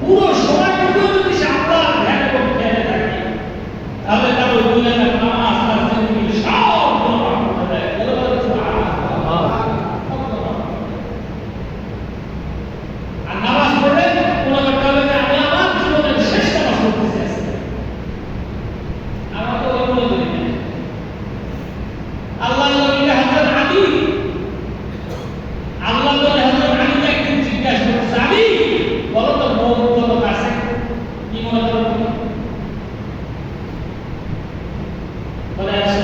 পুরো সময়টুকু যদি সে আল্লাহর ধ্যান করতে থাকে তাহলে তার ওই দুই Well, that's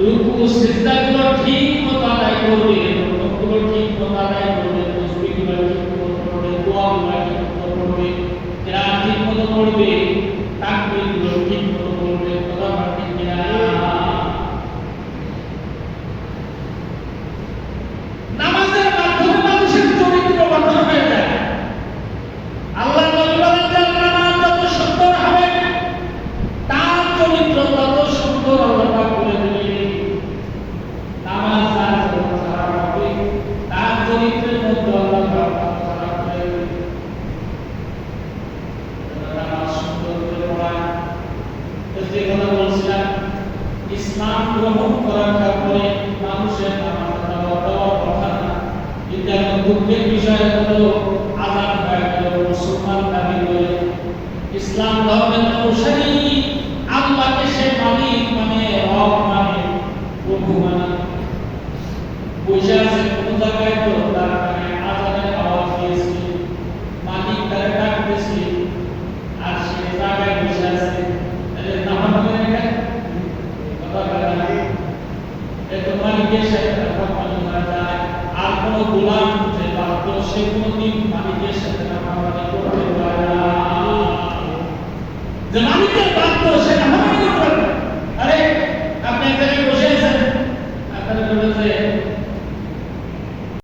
রুকু সিজদাগুলো ঠিক মতো ঠিক মতো মতো পড়বে পড়বে কিরাত মতো পড়বে ঠিক মতো পড়বে কথা ঠিক কিনা নামাজের মাধ্যমে মানুষের চরিত্র গঠন হয়ে যায় আল্লাহ নবী বলেন যে নামাজ যত সুন্দর হবে তার চরিত্র তত সুন্দর আল্লাহ পাক করে দিবেন নামাজ যার যত খারাপ হবে তার চরিত্রের মধ্যে আল্লাহ পাক তত খারাপ করে দিবেন নামাজ সুন্দর করে পড়া তো যে কথা বলছিলাম ইসলাম গ্রহণ করার কারণে মানুষের নামাজ দেওয়া দেওয়ার কথা না। ইত্যাদি দুঃখের বিষয় হলো আজান হয়ে গেল মুসলমান দাবি করে ইসলাম ধর্মের অনুসারী আল্লাহকে সে মালিক মানে রব মানে প্রভু মানে। বসে আছে কোন জায়গায় তো দিয়ে সে পানি মারা যায়, আর কোনো গোলাম যে বাধ্য সে কোনোদিন পানি দিয়ে সে মারামারি করতে পারে না। যে মালিকের বাধ্য সে আপনি এখানে বসে আছেন। আপনারা বলেছেন